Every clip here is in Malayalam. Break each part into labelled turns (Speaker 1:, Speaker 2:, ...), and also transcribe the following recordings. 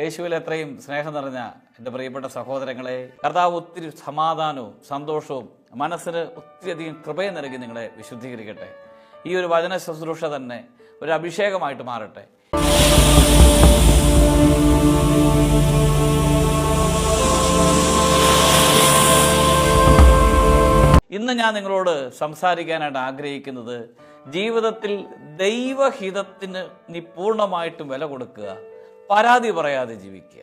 Speaker 1: യേശുവിൽ എത്രയും സ്നേഹം നിറഞ്ഞ എന്റെ പ്രിയപ്പെട്ട സഹോദരങ്ങളെ കർത്താവ് ഒത്തിരി സമാധാനവും സന്തോഷവും മനസ്സിന് ഒത്തിരിയധികം കൃപയും നൽകി നിങ്ങളെ വിശുദ്ധീകരിക്കട്ടെ. ഈ ഒരു വചന ശുശ്രൂഷ തന്നെ ഒരു അഭിഷേകമായിട്ട് മാറട്ടെ. ഇന്ന് ഞാൻ നിങ്ങളോട് സംസാരിക്കാനായിട്ട് ആഗ്രഹിക്കുന്നത് ജീവിതത്തിൽ ദൈവഹിതത്തിന് നീ പൂർണമായിട്ടും വില കൊടുക്കുക. പരാതി പറയാതെ ജീവിക്കുക.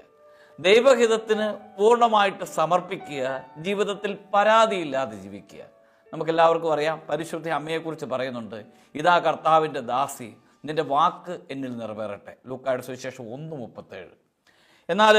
Speaker 1: ദൈവഹിതത്തിന് പൂർണമായിട്ട് സമർപ്പിക്കുക. ജീവിതത്തിൽ പരാതിയില്ലാതെ ജീവിക്കുക. നമുക്കെല്ലാവർക്കും അറിയാം പരിശുദ്ധ അമ്മയെക്കുറിച്ച് പറയുന്നുണ്ട് ഇതാ കർത്താവിന്റെ ദാസി നിന്റെ വാക്ക് എന്നിൽ നിറവേറട്ടെ. ലൂക്കായുടെ സുവിശേഷം ഒന്ന് മുപ്പത്തേഴ്. എന്നാൽ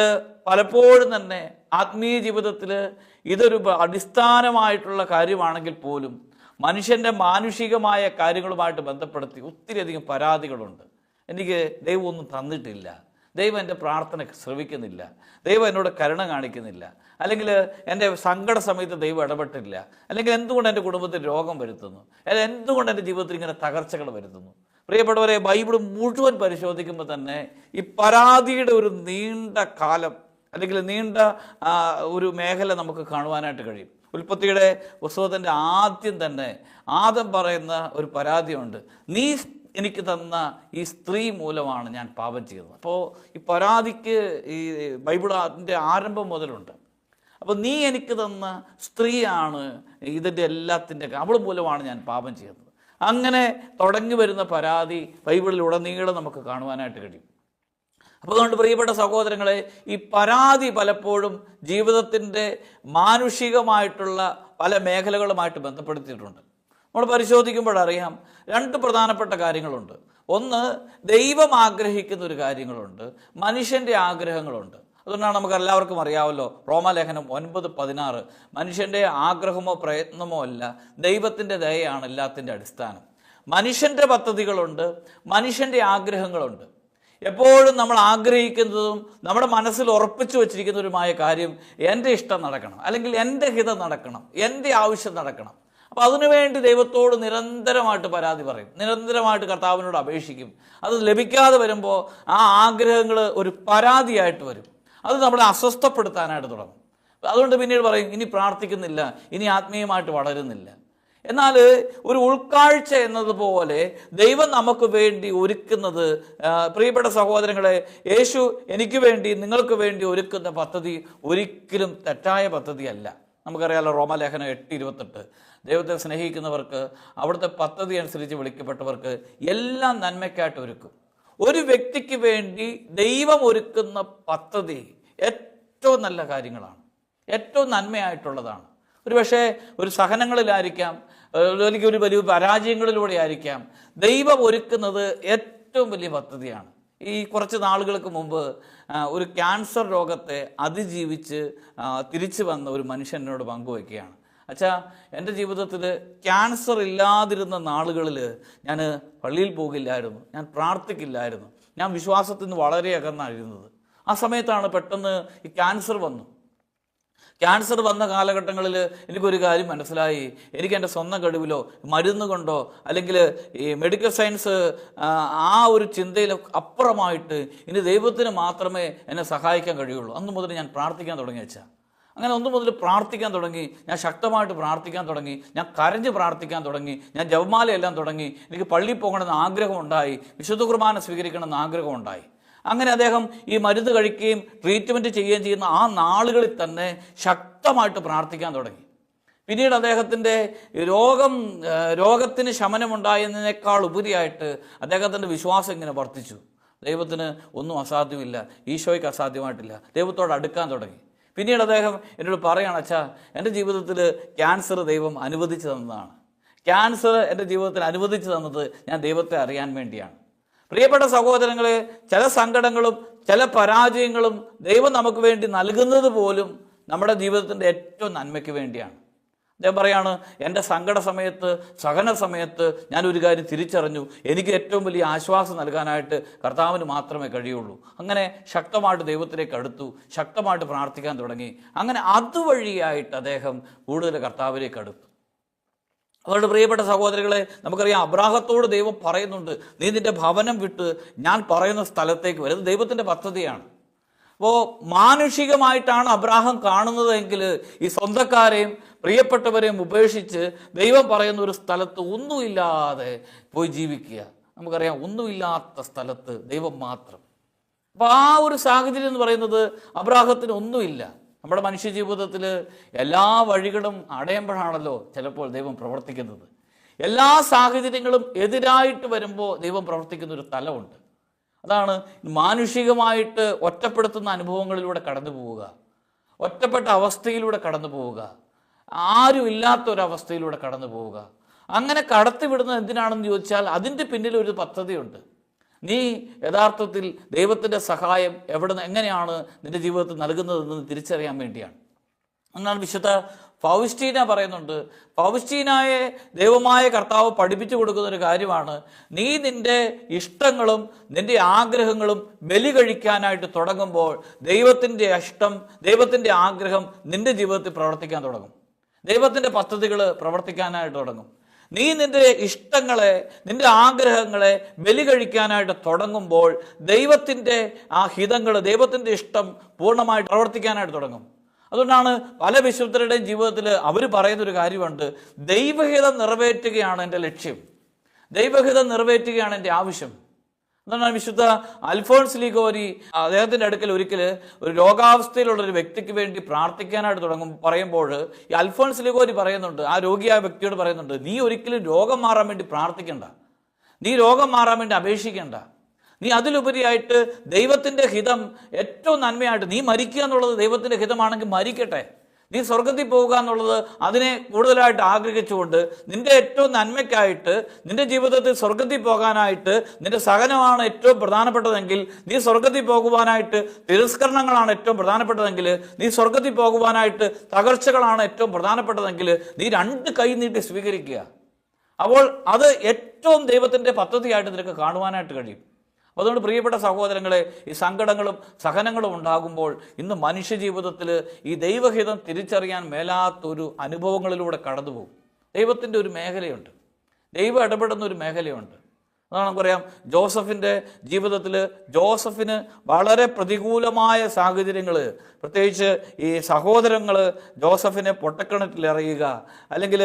Speaker 1: പലപ്പോഴും തന്നെ ആത്മീയ ജീവിതത്തിൽ ഇതൊരു അടിസ്ഥാനമായിട്ടുള്ള കാര്യമാണെങ്കിൽ പോലും മനുഷ്യന്റെ മാനുഷികമായ കാര്യങ്ങളുമായിട്ട് ബന്ധപ്പെടുത്തി ഒത്തിരിയധികം പരാതികളുണ്ട്. എനിക്ക് ദൈവം ഒന്നും തന്നിട്ടില്ല. ദൈവം എന്റെ പ്രാർത്ഥന ശ്രവിക്കുന്നില്ല. ദൈവം എന്നോട് കരുണ കാണിക്കുന്നില്ല. അല്ലെങ്കിൽ എന്റെ സങ്കട സമയത്ത് ദൈവം ഇടപെട്ടില്ല. അല്ലെങ്കിൽ എന്തുകൊണ്ട് എന്റെ കുടുംബത്തിൽ രോഗം വരുത്തുന്നു? അല്ലെങ്കിൽ എന്തുകൊണ്ട് എന്റെ ജീവിതത്തിൽ ഇങ്ങനെ തകർച്ചകൾ വരുത്തുന്നു? പ്രിയപ്പെട്ടവരെ ബൈബിൾ മുഴുവൻ പരിശോധിക്കുമ്പോൾ തന്നെ ഈ പരാതിയുടെ ഒരു നീണ്ട കാലം അല്ലെങ്കിൽ നീണ്ട ഒരു മേഖല നമുക്ക് കാണുവാനായിട്ട് കഴിയും. ഉൽപ്പത്തിയുടെ പുസ്തകത്തിന്റെ ആദ്യം തന്നെ ആദം പറയുന്ന ഒരു പരാതിയുണ്ട്. നീ എനിക്ക് തന്ന ഈ സ്ത്രീ മൂലമാണ് ഞാൻ പാപം ചെയ്തത്. അപ്പോൾ ഈ പരാതിക്ക് ഈ ബൈബിൾ അതിന്റെ ആരംഭം മുതലുണ്ട്. അപ്പോൾ നീ എനിക്ക് തന്ന സ്ത്രീയാണ് ഇതിന്റെ എല്ലാത്തിന്റെ അവൾ മൂലമാണ് ഞാൻ പാപം ചെയ്തത്. അങ്ങനെ തുടങ്ങി വരുന്ന പരാതി ബൈബിളിലുടനീളം നമുക്ക് കാണുവാനായിട്ട് കഴിയും. അപ്പോൾ അതുകൊണ്ട് പ്രിയപ്പെട്ട സഹോദരങ്ങളെ ഈ പരാതി പലപ്പോഴും ജീവിതത്തിന്റെ മാനുഷികമായിട്ടുള്ള പല മേഖലകളുമായിട്ട് ബന്ധപ്പെടുത്തിയിട്ടുണ്ട്. നമ്മൾ പരിശോധിക്കുമ്പോൾ അറിയാം രണ്ട് പ്രധാനപ്പെട്ട കാര്യങ്ങളുണ്ട്. ഒന്ന് ദൈവം ആഗ്രഹിക്കുന്ന ഒരു കാര്യങ്ങളുണ്ട്. മനുഷ്യന്റെ ആഗ്രഹങ്ങളുണ്ട്. അതുകൊണ്ടാണ് നമുക്ക് എല്ലാവർക്കും അറിയാമല്ലോ റോമാലേഖനം ഒൻപത് പതിനാറ് മനുഷ്യന്റെ ആഗ്രഹമോ പ്രയത്നമോ അല്ല ദൈവത്തിന്റെ ദയയാണ് എല്ലാത്തിന്റെ അടിസ്ഥാനം. മനുഷ്യന്റെ പദ്ധതികളുണ്ട് മനുഷ്യന്റെ ആഗ്രഹങ്ങളുണ്ട്. എപ്പോഴും നമ്മൾ ആഗ്രഹിക്കുന്നതും നമ്മുടെ മനസ്സിൽ ഉറപ്പിച്ചു വച്ചിരിക്കുന്നതുമായ കാര്യം എന്റെ ഇഷ്ടം നടക്കണം അല്ലെങ്കിൽ എന്റെ ഹിതം നടക്കണം എന്റെ ആവശ്യം നടക്കണം. അപ്പോൾ അതിനുവേണ്ടി ദൈവത്തോട് നിരന്തരമായിട്ട് പരാതി പറയും. നിരന്തരമായിട്ട് കർത്താവിനോട് അപേക്ഷിക്കും. അത് ലഭിക്കാതെ വരുമ്പോൾ ആ ആഗ്രഹങ്ങൾ ഒരു പരാതിയായിട്ട് വരും. അത് നമ്മളെ അസ്വസ്ഥപ്പെടുത്താനായിട്ട് തുടങ്ങും. അതുകൊണ്ട് പിന്നീട് പറയും ഇനി പ്രാർത്ഥിക്കുന്നില്ല. ഇനി ആത്മീയമായിട്ട് വളരുന്നില്ല. എന്നാൽ ഒരു ഉൾക്കാഴ്ച എന്നതുപോലെ ദൈവം നമുക്ക് വേണ്ടി ഒരുക്കുന്നത് പ്രിയപ്പെട്ട സഹോദരങ്ങളെ യേശു എനിക്ക് വേണ്ടി നിങ്ങൾക്ക് വേണ്ടി ഒരുക്കുന്ന പദ്ധതി ഒരിക്കലും തെറ്റായ പദ്ധതിയല്ല. നമുക്കറിയാലോ റോമലേഖനം എട്ട് ഇരുപത്തെട്ട്. ദൈവത്തെ സ്നേഹിക്കുന്നവർക്ക് അവിടുത്തെ പദ്ധതി അനുസരിച്ച് വിളിക്കപ്പെട്ടവർക്ക് എല്ലാം നന്മയ്ക്കായിട്ട് ഒരുക്കും. ഒരു വ്യക്തിക്ക് വേണ്ടി ദൈവം ഒരുക്കുന്ന പദ്ധതി ഏറ്റവും നല്ല കാര്യങ്ങളാണ്. ഏറ്റവും നന്മയായിട്ടുള്ളതാണ്. ഒരു പക്ഷേ ഒരു സഹനങ്ങളിലായിരിക്കാം അല്ലെങ്കിൽ ഒരു വലിയ പരാജയങ്ങളിലൂടെ ആയിരിക്കാം. ദൈവം ഒരുക്കുന്നത് ഏറ്റവും വലിയ പദ്ധതിയാണ്. ഈ കുറച്ച് നാളുകൾക്ക് മുമ്പ് ഒരു ക്യാൻസർ രോഗത്തെ അതിജീവിച്ച് തിരിച്ചു വന്ന ഒരു മനുഷ്യനോട് പങ്കുവയ്ക്കുകയാണ് അച്ഛാ എന്റെ ജീവിതത്തിൽ ക്യാൻസർ ഇല്ലാതിരുന്ന നാളുകളിൽ ഞാൻ പള്ളിയിൽ പോകില്ലായിരുന്നു. ഞാൻ പ്രാർത്ഥിക്കില്ലായിരുന്നു. ഞാൻ വിശ്വാസത്തിൽ നിന്ന് വളരെ അകന്നായിരുന്നത്. ആ സമയത്താണ് പെട്ടെന്ന് ഈ ക്യാൻസർ വന്നു. ക്യാൻസർ വന്ന കാലഘട്ടങ്ങളിൽ എനിക്കൊരു കാര്യം മനസ്സിലായി. എനിക്ക് എന്റെ സ്വന്തം കഴിവിലോ മരുന്ന് കൊണ്ടോ അല്ലെങ്കിൽ ഈ മെഡിക്കൽ സയൻസ് ആ, ഒരു ചിന്തയിൽ അപ്പുറമായിട്ട് ഇനി ദൈവത്തിന് മാത്രമേ എന്നെ സഹായിക്കാൻ കഴിയുള്ളൂ. അന്ന് മുതൽ ഞാൻ പ്രാർത്ഥിക്കാൻ തുടങ്ങി വെച്ചാൽ അങ്ങനെ ഒന്നു മുതൽ പ്രാർത്ഥിക്കാൻ തുടങ്ങി. ഞാൻ ശക്തമായിട്ട് പ്രാർത്ഥിക്കാൻ തുടങ്ങി. ഞാൻ കരഞ്ഞ് പ്രാർത്ഥിക്കാൻ തുടങ്ങി. ഞാൻ ജപമാലയെല്ലാം തുടങ്ങി. എനിക്ക് പള്ളിയിൽ പോകണമെന്ന് ആഗ്രഹമുണ്ടായി. വിശുദ്ധ കുർബാന സ്വീകരിക്കണമെന്ന് ആഗ്രഹമുണ്ടായി. അങ്ങനെ അദ്ദേഹം ഈ മരുന്ന് കഴിക്കുകയും ട്രീറ്റ്മെന്റ് ചെയ്യുകയും ചെയ്യുന്ന ആ നാളുകളിൽ തന്നെ ശക്തമായിട്ട് പ്രാർത്ഥിക്കാൻ തുടങ്ങി. പിന്നീട് അദ്ദേഹത്തിന്റെ രോഗം രോഗത്തിന് ശമനമുണ്ടായതിനേക്കാൾ ഉപരിയായിട്ട് അദ്ദേഹത്തിന്റെ വിശ്വാസം ഇങ്ങനെ വർദ്ധിച്ചു. ദൈവത്തിന് ഒന്നും അസാധ്യമില്ല. ഈശോയ്ക്ക് അസാധ്യമായിട്ടില്ല. ദൈവത്തോട് അടുക്കാൻ തുടങ്ങി. പിന്നീട് അദ്ദേഹം എന്നോട് പറയുകയാണ് അച്ഛാ എന്റെ ജീവിതത്തിൽ ക്യാൻസർ ദൈവം അനുവദിച്ചു തന്നതാണ്. ക്യാൻസർ എന്റെ ജീവിതത്തിൽ അനുവദിച്ചു തന്നത് ഞാൻ ദൈവത്തെ അറിയാൻ വേണ്ടിയാണ്. പ്രിയപ്പെട്ട സഹോദരങ്ങളെ ചില സങ്കടങ്ങളും ചില പരാജയങ്ങളും ദൈവം നമുക്ക് വേണ്ടി നൽകുന്നത് പോലും നമ്മുടെ ജീവിതത്തിന്റെ ഏറ്റവും നന്മയ്ക്ക് വേണ്ടിയാണ്. അദ്ദേഹം പറയാണ് എന്റെ സങ്കട സമയത്ത് സഹന സമയത്ത് ഞാനൊരു കാര്യം തിരിച്ചറിഞ്ഞു. എനിക്ക് ഏറ്റവും വലിയ ആശ്വാസം നൽകാനായിട്ട് കർത്താവിന് മാത്രമേ കഴിയുള്ളൂ. അങ്ങനെ ശക്തമായിട്ട് ദൈവത്തിലേക്ക് അടുത്തു ശക്തമായിട്ട് പ്രാർത്ഥിക്കാൻ തുടങ്ങി. അങ്ങനെ അതുവഴിയായിട്ട് അദ്ദേഹം കൂടുതൽ കർത്താവിലേക്ക് അടുത്തു. അവരുടെ പ്രിയപ്പെട്ട സഹോദരികളെ നമുക്കറിയാം അബ്രാഹത്തോട് ദൈവം പറയുന്നുണ്ട് നീ നിന്റെ ഭവനം വിട്ട് ഞാൻ പറയുന്ന സ്ഥലത്തേക്ക് വരും. ഇത് ദൈവത്തിന്റെ പദ്ധതിയാണ്. അപ്പോൾ മാനുഷികമായിട്ടാണ് അബ്രാഹം കാണുന്നതെങ്കിൽ ഈ സ്വന്തക്കാരെയും പ്രിയപ്പെട്ടവരെയും ഉപേക്ഷിച്ച് ദൈവം പറയുന്ന ഒരു സ്ഥലത്ത് ഒന്നുമില്ലാതെ പോയി ജീവിക്കുക. നമുക്കറിയാം ഒന്നുമില്ലാത്ത സ്ഥലത്ത് ദൈവം മാത്രം. അപ്പോൾ ആ ഒരു സാഹചര്യം എന്ന് പറയുന്നത് അബ്രാഹത്തിന് ഒന്നുമില്ല. നമ്മുടെ മനുഷ്യ ജീവിതത്തിൽ എല്ലാ വഴികളും അടയുമ്പോഴാണല്ലോ ചിലപ്പോൾ ദൈവം പ്രവർത്തിക്കുന്നത്. എല്ലാ സാഹചര്യങ്ങളും എതിരായിട്ട് വരുമ്പോൾ ദൈവം പ്രവർത്തിക്കുന്ന ഒരു തലമുണ്ട് അതാണ് മാനുഷികമായിട്ട് ഒറ്റപ്പെടുത്തുന്ന അനുഭവങ്ങളിലൂടെ കടന്നു പോവുക ഒറ്റപ്പെട്ട അവസ്ഥയിലൂടെ കടന്നു പോവുക ആരും ഇല്ലാത്ത ഒരു അവസ്ഥയിലൂടെ കടന്നു പോവുക. അങ്ങനെ കടത്തിവിടുന്നത് എന്തിനാണെന്ന് ചോദിച്ചാൽ അതിന്റെ പിന്നിൽ ഒരു പദ്ധതിയുണ്ട്. നീ യഥാർത്ഥത്തിൽ ദൈവത്തിന്റെ സഹായം എവിടെ എങ്ങനെയാണ് നിന്റെ ജീവിതത്തിൽ നൽകുന്നതെന്ന് തിരിച്ചറിയാൻ വേണ്ടിയാണ്. എന്നാണ് വിശുദ്ധ ഫൗസ്റ്റീന പറയുന്നുണ്ട് ഫൗസ്റ്റീനായെ ദൈവമായ കർത്താവ് പഠിപ്പിച്ചു കൊടുക്കുന്ന ഒരു കാര്യമാണ്. നീ നിന്റെ ഇഷ്ടങ്ങളും നിന്റെ ആഗ്രഹങ്ങളും ബലി കഴിക്കാനായിട്ട് തുടങ്ങുമ്പോൾ ദൈവത്തിന്റെ ഇഷ്ടം ദൈവത്തിന്റെ ആഗ്രഹം നിന്റെ ജീവിതത്തിൽ പ്രവർത്തിക്കാൻ തുടങ്ങും. ദൈവത്തിന്റെ പദ്ധതികൾ പ്രവർത്തിക്കാനായിട്ട് തുടങ്ങും. നീ നിന്റെ ഇഷ്ടങ്ങളെ നിന്റെ ആഗ്രഹങ്ങളെ ബലി കഴിക്കാനായിട്ട് തുടങ്ങുമ്പോൾ ദൈവത്തിന്റെ ആ ഹിതങ്ങൾ ദൈവത്തിന്റെ ഇഷ്ടം പൂർണമായിട്ട് പ്രവർത്തിക്കാനായിട്ട് തുടങ്ങും. അതുകൊണ്ടാണ് പല വിശുദ്ധരുടെയും ജീവിതത്തിൽ അവർ പറയുന്നൊരു കാര്യമുണ്ട്. ദൈവഹിതം നിറവേറ്റുകയാണ് എന്റെ ലക്ഷ്യം. ദൈവഹിതം നിറവേറ്റുകയാണ് എന്റെ ആവശ്യം. എന്താണ് വിശുദ്ധ അൽഫോൺസ് ലീഗോരി? അദ്ദേഹത്തിന്റെ അടുക്കൽ ഒരിക്കൽ ഒരു രോഗാവസ്ഥയിലുള്ള ഒരു വ്യക്തിക്ക് വേണ്ടി പ്രാർത്ഥിക്കാനായിട്ട് തുടങ്ങും പറയുമ്പോൾ ഈ അൽഫോൺസ് ലീഗോരി പറയുന്നുണ്ട് ആ രോഗിയായ വ്യക്തിയോട് പറയുന്നുണ്ട് നീ ഒരിക്കലും രോഗം മാറാൻ വേണ്ടി പ്രാർത്ഥിക്കണ്ട. നീ രോഗം മാറാൻ വേണ്ടി അപേക്ഷിക്കണ്ട. നീ അതിലുപരിയായിട്ട് ദൈവത്തിന്റെ ഹിതം ഏറ്റവും നന്മയായിട്ട് നീ മരിക്കുക എന്നുള്ളത് ദൈവത്തിന്റെ ഹിതമാണെങ്കിൽ മരിക്കട്ടെ. നീ സ്വർഗത്തിൽ പോവുക എന്നുള്ളത് അതിനെ കൂടുതലായിട്ട് ആഗ്രഹിച്ചുകൊണ്ട് നിന്റെ ഏറ്റവും നന്മയ്ക്കായിട്ട് നിന്റെ ജീവിതത്തിൽ സ്വർഗത്തിൽ പോകാനായിട്ട് നിന്റെ സഹനമാണ് ഏറ്റവും പ്രധാനപ്പെട്ടതെങ്കിൽ നീ സ്വർഗത്തിൽ പോകുവാനായിട്ട് തിരസ്കരണങ്ങളാണ് ഏറ്റവും പ്രധാനപ്പെട്ടതെങ്കിൽ നീ സ്വർഗത്തിൽ പോകുവാനായിട്ട് തകർച്ചകളാണ് ഏറ്റവും പ്രധാനപ്പെട്ടതെങ്കിൽ നീ രണ്ട് കൈ നീട്ടി സ്വീകരിക്കുക. അപ്പോൾ അത് ഏറ്റവും ദൈവത്തിന്റെ പദ്ധതിയായിട്ട് നിനക്ക് കാണുവാനായിട്ട് കഴിയും. അതുകൊണ്ട് പ്രിയപ്പെട്ട സഹോദരങ്ങളെ ഈ സങ്കടങ്ങളും സഹനങ്ങളും ഉണ്ടാകുമ്പോൾ ഇന്ന് മനുഷ്യ ജീവിതത്തിൽ ഈ ദൈവഹിതം തിരിച്ചറിയാൻ മേലാത്തൊരു അനുഭവങ്ങളിലൂടെ കടന്നു പോകും ദൈവത്തിന്റെ ഒരു മേഖലയുണ്ട്. ദൈവം ഇടപെടുന്ന ഒരു മേഖലയുണ്ട്. അതാണ് പറയാം ജോസഫിന്റെ ജീവിതത്തിൽ ജോസഫിന് വളരെ പ്രതികൂലമായ സാഹചര്യങ്ങൾ പ്രത്യേകിച്ച് ഈ സഹോദരങ്ങൾ ജോസഫിനെ പൊട്ടക്കിണറ്റിൽ എറിയുക അല്ലെങ്കിൽ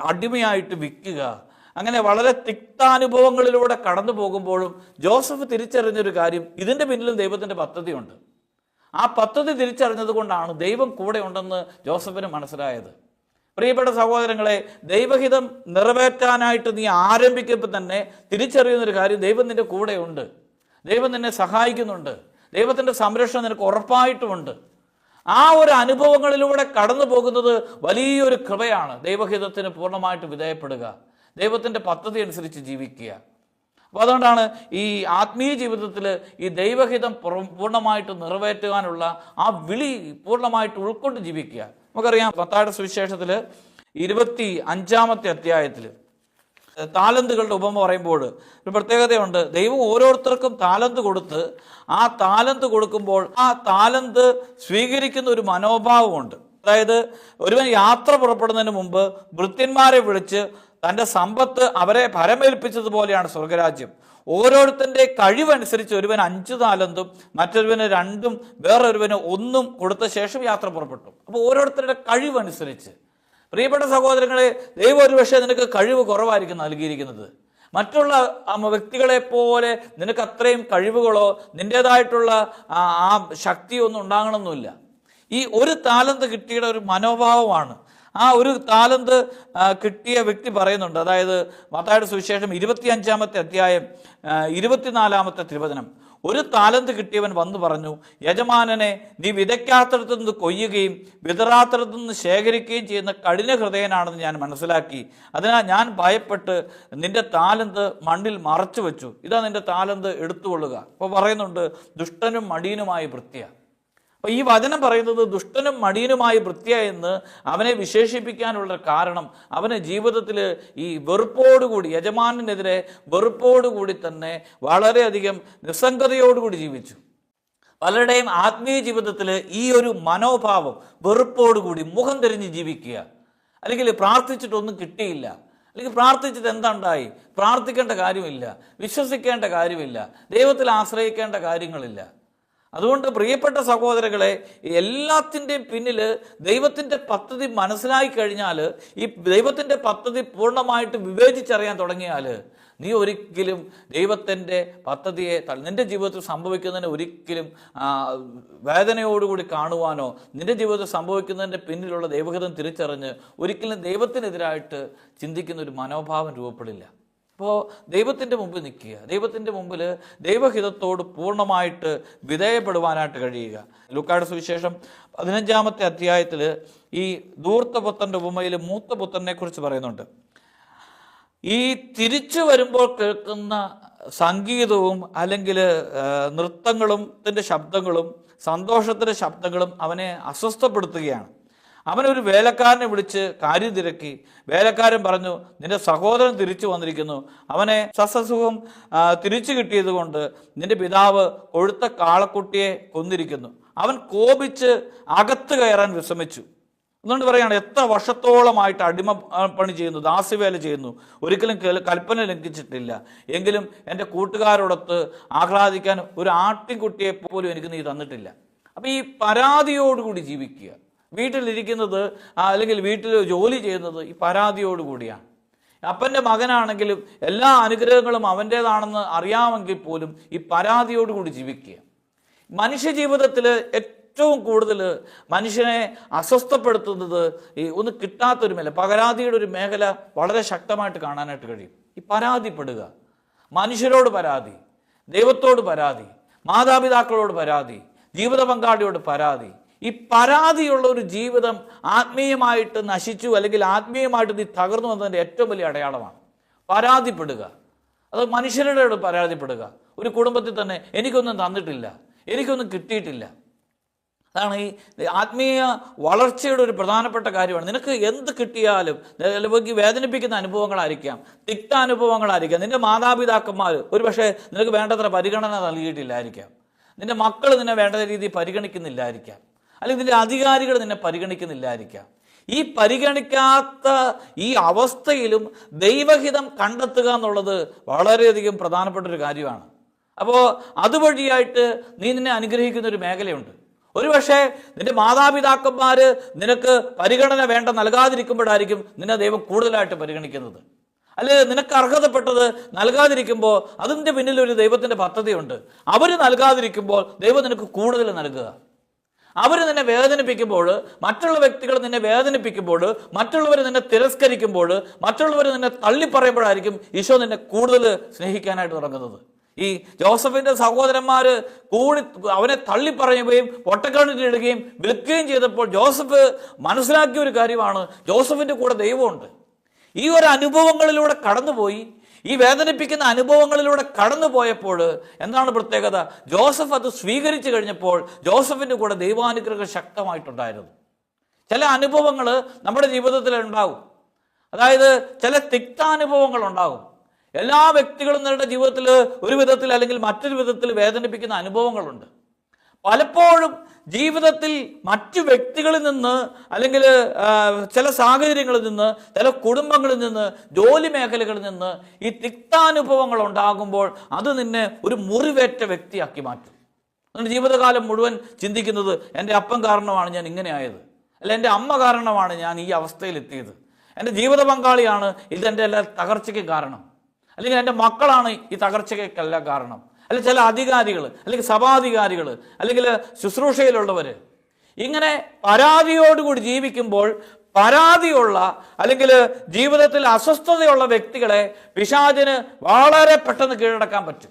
Speaker 1: അടിമയായിട്ട് വിൽക്കുക അങ്ങനെ വളരെ തിക്താനുഭവങ്ങളിലൂടെ കടന്നു പോകുമ്പോഴും ജോസഫ് തിരിച്ചറിഞ്ഞൊരു കാര്യം ഇതിന്റെ പിന്നിലും ദൈവത്തിന്റെ പദ്ധതിയുണ്ട്. ആ പദ്ധതി തിരിച്ചറിഞ്ഞത് കൊണ്ടാണ് ദൈവം കൂടെ ഉണ്ടെന്ന് ജോസഫിന് മനസ്സിലായത്. പ്രിയപ്പെട്ട സഹോദരങ്ങളെ ദൈവഹിതം നിറവേറ്റാനായിട്ട് നീ ആരംഭിക്കുമ്പോൾ തന്നെ തിരിച്ചറിയുന്നൊരു കാര്യം ദൈവം നിന്റെ കൂടെയുണ്ട് ദൈവം നിന്നെ സഹായിക്കുന്നുണ്ട്. ദൈവത്തിന്റെ സംരക്ഷണം നിനക്ക് ഉറപ്പായിട്ടുമുണ്ട്. ആ ഒരു അനുഭവങ്ങളിലൂടെ കടന്നു പോകുന്നത് വലിയൊരു കൃപയാണ്. ദൈവഹിതത്തിന് പൂർണമായിട്ട് വിധേയപ്പെടുക. ദൈവത്തിന്റെ പദ്ധതി അനുസരിച്ച് ജീവിക്കുക. അപ്പോൾ അതുകൊണ്ടാണ് ഈ ആത്മീയ ജീവിതത്തിൽ ഈ ദൈവഹിതം പൂർണമായിട്ട് നിറവേറ്റുവാനുള്ള ആ വിളി പൂർണമായിട്ട് ഉൾക്കൊണ്ട് ജീവിക്കുക. നമുക്കറിയാം പത്തായുടെ സുവിശേഷത്തിൽ ഇരുപത്തി അഞ്ചാമത്തെ അധ്യായത്തിൽ താലന്തുകളുടെ ഉപമ പറയുമ്പോൾ ഒരു പ്രത്യേകതയുണ്ട്. ദൈവം ഓരോരുത്തർക്കും താലന്ത് കൊടുത്ത് ആ താലന്ത് കൊടുക്കുമ്പോൾ ആ താലന്ത് സ്വീകരിക്കുന്ന ഒരു മനോഭാവമുണ്ട്. അതായത് ഒരുവൻ യാത്ര പുറപ്പെടുന്നതിന് മുമ്പ് ഭൃത്യന്മാരെ വിളിച്ച് തന്റെ സമ്പത്ത് അവരെ ഭരമേൽപ്പിച്ചതുപോലെയാണ് സ്വർഗരാജ്യം. ഓരോരുത്തന്റെ കഴിവനുസരിച്ച് ഒരുവൻ അഞ്ച് താലന്തും മറ്റൊരുവന് രണ്ടും വേറൊരുവന് ഒന്നും കൊടുത്ത ശേഷം യാത്ര പുറപ്പെട്ടു. അപ്പോൾ ഓരോരുത്തരുടെ കഴിവനുസരിച്ച്. പ്രിയപ്പെട്ട സഹോദരങ്ങളെ ദൈവം ഒരു പക്ഷേ നിനക്ക് കഴിവ് കുറവായിരിക്കും നൽകിയിരിക്കുന്നത്. മറ്റുള്ള വ്യക്തികളെ പോലെ നിനക്ക് അത്രയും കഴിവുകളോ നിന്റേതായിട്ടുള്ള ആ ശക്തിയോ ഒന്നും ഉണ്ടാകണമെന്നില്ല. ഈ ഒരു താലന്ത് കിട്ടിയുടെ ഒരു മനോഭാവമാണ് ആ ഒരു താലന്ത് കിട്ടിയ വ്യക്തി പറയുന്നുണ്ട്. അതായത് മത്തായുടെ സുവിശേഷം ഇരുപത്തി അഞ്ചാമത്തെ അധ്യായം ഇരുപത്തിനാലാമത്തെ തിരുവചനം. ഒരു താലന്ത് കിട്ടിയവൻ വന്നു പറഞ്ഞു യജമാനനെ നീ വിതയ്ക്കാത്തടത്തു നിന്ന് കൊയ്യുകയും വിതറാത്തടത്തു നിന്ന് ശേഖരിക്കുകയും ചെയ്യുന്ന കഠിന ഹൃദയനാണെന്ന് ഞാൻ മനസ്സിലാക്കി. അതിനാൽ ഞാൻ ഭയപ്പെട്ട് നിന്റെ താലന്ത് മണ്ണിൽ മറച്ചു വെച്ചു ഇതാ നിന്റെ താലന്ത് എടുത്തുകൊള്ളുക. അപ്പോൾ പറയുന്നുണ്ട് ദുഷ്ടനും മടീനുമായി വൃത്തിയ. അപ്പോൾ ഈ വചനം പറയുന്നത് ദുഷ്ടനും മടിയനുമായ വൃത്തിയ എന്ന് അവനെ വിശേഷിപ്പിക്കാനുള്ള കാരണം അവന് ജീവിതത്തിൽ ഈ വെറുപ്പോടുകൂടി യജമാനെതിരെ വെറുപ്പോടുകൂടി തന്നെ വളരെയധികം നിസ്സംഗതയോടുകൂടി ജീവിച്ചു. പലരുടെയും ആത്മീയ ജീവിതത്തിൽ ഈ ഒരു മനോഭാവം വെറുപ്പോടുകൂടി മുഖം തിരിഞ്ഞ് ജീവിക്കുക. അല്ലെങ്കിൽ പ്രാർത്ഥിച്ചിട്ടൊന്നും കിട്ടിയില്ല. അല്ലെങ്കിൽ പ്രാർത്ഥിച്ചിട്ട് എന്തുണ്ടായി? പ്രാർത്ഥിക്കേണ്ട കാര്യമില്ല. വിശ്വസിക്കേണ്ട കാര്യമില്ല. ദൈവത്തിൽ ആശ്രയിക്കേണ്ട കാര്യങ്ങളില്ല. അതുകൊണ്ട് പ്രിയപ്പെട്ട സഹോദരങ്ങളെ എല്ലാത്തിന്റെയും പിന്നിൽ ദൈവത്തിന്റെ പദ്ധതി മനസ്സിലായി കഴിഞ്ഞാൽ ഈ ദൈവത്തിന്റെ പദ്ധതി പൂർണമായിട്ട് വിവേചിച്ചറിയാൻ തുടങ്ങിയാൽ നീ ഒരിക്കലും ദൈവത്തിന്റെ പദ്ധതിയെ നിന്റെ ജീവിതത്തിൽ സംഭവിക്കുന്നതിനെ ഒരിക്കലും വേദനയോടുകൂടി കാണുവാനോ നിന്റെ ജീവിതത്തിൽ സംഭവിക്കുന്നതിന്റെ പിന്നിലുള്ള ദൈവഹിതം തിരിച്ചറിഞ്ഞ് ഒരിക്കലും ദൈവത്തിനെതിരായിട്ട് ചിന്തിക്കുന്ന ഒരു മനോഭാവം രൂപപ്പെടില്ല. അപ്പോൾ ദൈവത്തിന്റെ മുമ്പിൽ നിൽക്കുക. ദൈവത്തിന്റെ മുമ്പിൽ ദൈവഹിതത്തോട് പൂർണമായിട്ട് വിധേയപ്പെടുവാനായിട്ട് കഴിയുക. ലുക്കാട് സുവിശേഷം പതിനഞ്ചാമത്തെ അധ്യായത്തിൽ ഈ ധൂർത്തപുത്രന്റെ ഉപമയിൽ മൂത്ത പുത്രനെ കുറിച്ച് പറയുന്നുണ്ട്. ഈ തിരിച്ചു വരുമ്പോൾ കേൾക്കുന്ന സംഗീതവും അല്ലെങ്കിൽ നൃത്തങ്ങളും ത്തിന്റെ ശബ്ദങ്ങളും സന്തോഷത്തിന്റെ ശബ്ദങ്ങളും അവനെ അസ്വസ്ഥപ്പെടുത്തുകയാണ്. അവനൊരു വേലക്കാരനെ വിളിച്ച് കാര്യം തിരക്കി. വേലക്കാരൻ പറഞ്ഞു നിന്റെ സഹോദരൻ തിരിച്ചു വന്നിരിക്കുന്നു. അവനെ സസസുഖം തിരിച്ചു കിട്ടിയത് കൊണ്ട് നിന്റെ പിതാവ് കൊഴുത്ത കാളക്കുട്ടിയെ കൊന്നിരിക്കുന്നു. അവൻ കോപിച്ച് അകത്ത് കയറാൻ വിശ്രമിച്ചു എന്നുകൊണ്ട് പറയുകയാണ് എത്ര വർഷത്തോളമായിട്ട് അടിമ പണി ചെയ്യുന്നു ദാസ്യവേല ചെയ്യുന്നു. ഒരിക്കലും കൽപ്പന ലംഘിച്ചിട്ടില്ല. എങ്കിലും എന്റെ കൂട്ടുകാരോടൊത്ത് ആഹ്ലാദിക്കാൻ ഒരു ആട്ടിൻകുട്ടിയെ പോലും എനിക്ക് നീ തന്നിട്ടില്ല. അപ്പം ഈ പരാതിയോടുകൂടി ജീവിക്കുക. വീട്ടിലിരിക്കുന്നത് അല്ലെങ്കിൽ വീട്ടിൽ ജോലി ചെയ്യുന്നത് ഈ പരാതിയോടുകൂടിയാണ് അപ്പന്റെ മകനാണെങ്കിലും എല്ലാ അനുഗ്രഹങ്ങളും അവന്റേതാണെന്ന് അറിയാമെങ്കിൽ പോലും ഈ പരാതിയോടുകൂടി ജീവിക്കുക. മനുഷ്യ ജീവിതത്തിൽ ഏറ്റവും കൂടുതൽ മനുഷ്യനെ അസ്വസ്ഥപ്പെടുത്തുന്നത് ഈ ഒന്ന് കിട്ടാത്തൊരു മേഖല പകരാതിയുടെ ഒരു മേഖല വളരെ ശക്തമായിട്ട് കാണാനായിട്ട് കഴിയും. ഈ പരാതിപ്പെടുക. മനുഷ്യരോട് പരാതി ദൈവത്തോട് പരാതി മാതാപിതാക്കളോട് പരാതി ജീവിത പങ്കാളിയോട് പരാതി ഈ പരാതിയുള്ള ഒരു ജീവിതം ആത്മീയമായിട്ട് നശിച്ചു അല്ലെങ്കിൽ ആത്മീയമായിട്ട് നീ തകർന്നു വന്നതിന്റെ ഏറ്റവും വലിയ അടയാളമാണ്. പരാതിപ്പെടുക. അത് മനുഷ്യരുടെ പരാതിപ്പെടുക. ഒരു കുടുംബത്തിൽ തന്നെ എനിക്കൊന്നും തന്നിട്ടില്ല. എനിക്കൊന്നും കിട്ടിയിട്ടില്ല. അതാണ് ഈ ആത്മീയ വളർച്ചയുടെ ഒരു പ്രധാനപ്പെട്ട കാര്യമാണ്. നിനക്ക് എന്ത് കിട്ടിയാലും അല്ലെങ്കിൽ വേദനിപ്പിക്കുന്ന അനുഭവങ്ങളായിരിക്കാം. തിക്ത അനുഭവങ്ങളായിരിക്കാം. നിന്റെ മാതാപിതാക്കന്മാർ ഒരുപക്ഷെ നിനക്ക് വേണ്ടത്ര പരിഗണന നൽകിയിട്ടില്ലായിരിക്കാം. നിന്റെ മക്കൾ നിന്നെ വേണ്ട രീതിയിൽ പരിഗണിക്കുന്നില്ലായിരിക്കാം. അല്ലെങ്കിൽ നിന്റെ അധികാരികൾ നിന്നെ പരിഗണിക്കുന്നില്ലായിരിക്കാം. ഈ പരിഗണിക്കാത്ത ഈ അവസ്ഥയിലും ദൈവഹിതം കണ്ടെത്തുക എന്നുള്ളത് വളരെയധികം പ്രധാനപ്പെട്ട ഒരു കാര്യമാണ്. അപ്പോൾ അതുവഴിയായിട്ട് നീ നിന്നെ അനുഗ്രഹിക്കുന്ന ഒരു മേഖലയുണ്ട്. ഒരുപക്ഷെ നിന്റെ മാതാപിതാക്കന്മാർ നിനക്ക് പരിഗണന വേണ്ട നൽകാതിരിക്കുമ്പോഴായിരിക്കും നിന്നെ ദൈവം കൂടുതലായിട്ട് പരിഗണിക്കുന്നത്. അല്ലെ നിനക്ക് അർഹതപ്പെട്ടത് നൽകാതിരിക്കുമ്പോൾ അതിന്റെ പിന്നിൽ ഒരു ദൈവത്തിന്റെ പദ്ധതിയുണ്ട്. അവർ നൽകാതിരിക്കുമ്പോൾ ദൈവം നിനക്ക് കൂടുതൽ നൽകുക. അവർ നിന്നെ വേദനിപ്പിക്കുമ്പോൾ മറ്റുള്ള വ്യക്തികൾ നിന്നെ വേദനിപ്പിക്കുമ്പോൾ മറ്റുള്ളവർ നിന്നെ തിരസ്കരിക്കുമ്പോൾ മറ്റുള്ളവർ നിന്നെ തള്ളിപ്പറയുമ്പോഴായിരിക്കും ഈശോ നിന്നെ കൂടുതൽ സ്നേഹിക്കാനായിട്ട് തുടങ്ങുന്നത്. ഈ ജോസഫിന്റെ സഹോദരന്മാർ കൂടി അവനെ തള്ളിപ്പറയുകയും പൊട്ടക്കണ്ണിലിടുകയും വിൽക്കുകയും ചെയ്തപ്പോൾ ജോസഫ് മനസ്സിലാക്കിയ ഒരു കാര്യമാണ് ജോസഫിന്റെ കൂടെ ദൈവമുണ്ട്. ഈ ഒരു അനുഭവങ്ങളിലൂടെ കടന്നുപോയി ഈ വേദനിപ്പിക്കുന്ന അനുഭവങ്ങളിലൂടെ കടന്നു പോയപ്പോൾ എന്താണ് പ്രത്യേകത? ജോസഫ് അത് സ്വീകരിച്ചു കഴിഞ്ഞപ്പോൾ ജോസഫിന്റെ കൂടെ ദൈവാനുഗ്രഹം ശക്തമായിട്ടുണ്ടായിരുന്നു. ചില അനുഭവങ്ങൾ നമ്മുടെ ജീവിതത്തിൽ ഉണ്ടാവും. അതായത് ചില തിക്താനുഭവങ്ങൾ ഉണ്ടാകും എല്ലാ വ്യക്തികളും നിങ്ങളുടെ ജീവിതത്തിൽ ഒരു വിധത്തിൽ അല്ലെങ്കിൽ മറ്റൊരു വിധത്തിൽ വേദനിപ്പിക്കുന്ന അനുഭവങ്ങളുണ്ട്. പലപ്പോഴും ജീവിതത്തിൽ മറ്റു വ്യക്തികളിൽ നിന്ന് അല്ലെങ്കിൽ ചില സാഹചര്യങ്ങളിൽ നിന്ന് ചില കുടുംബങ്ങളിൽ നിന്ന് ജോലി മേഖലകളിൽ നിന്ന് ഈ തിക്താനുഭവങ്ങൾ ഉണ്ടാകുമ്പോൾ അത് നിന്നെ ഒരു മുറിവേറ്റ വ്യക്തിയാക്കി മാറ്റും. അതുകൊണ്ട് ജീവിതകാലം മുഴുവൻ ചിന്തിക്കുന്നത് എന്റെ അപ്പം കാരണമാണ് ഞാൻ ഇങ്ങനെ ആയത് അല്ല എന്റെ അമ്മ കാരണമാണ് ഞാൻ ഈ അവസ്ഥയിലെത്തിയത്. എന്റെ ജീവിത പങ്കാളിയാണ് ഇതെന്റെ എല്ലാ തകർച്ചയ്ക്ക് കാരണം. അല്ലെങ്കിൽ എന്റെ മക്കളാണ് ഈ തകർച്ചയ്ക്കെല്ലാം കാരണം. അല്ലെങ്കിൽ ചില അധികാരികൾ അല്ലെങ്കിൽ സഭാധികാരികൾ അല്ലെങ്കിൽ ശുശ്രൂഷയിലുള്ളവർ ഇങ്ങനെ പരാതിയോടുകൂടി ജീവിക്കുമ്പോൾ പരാതിയുള്ള അല്ലെങ്കിൽ ജീവിതത്തിൽ അസ്വസ്ഥതയുള്ള വ്യക്തികളെ പിശാചിന് വളരെ പെട്ടെന്ന് കീഴടക്കാൻ പറ്റും.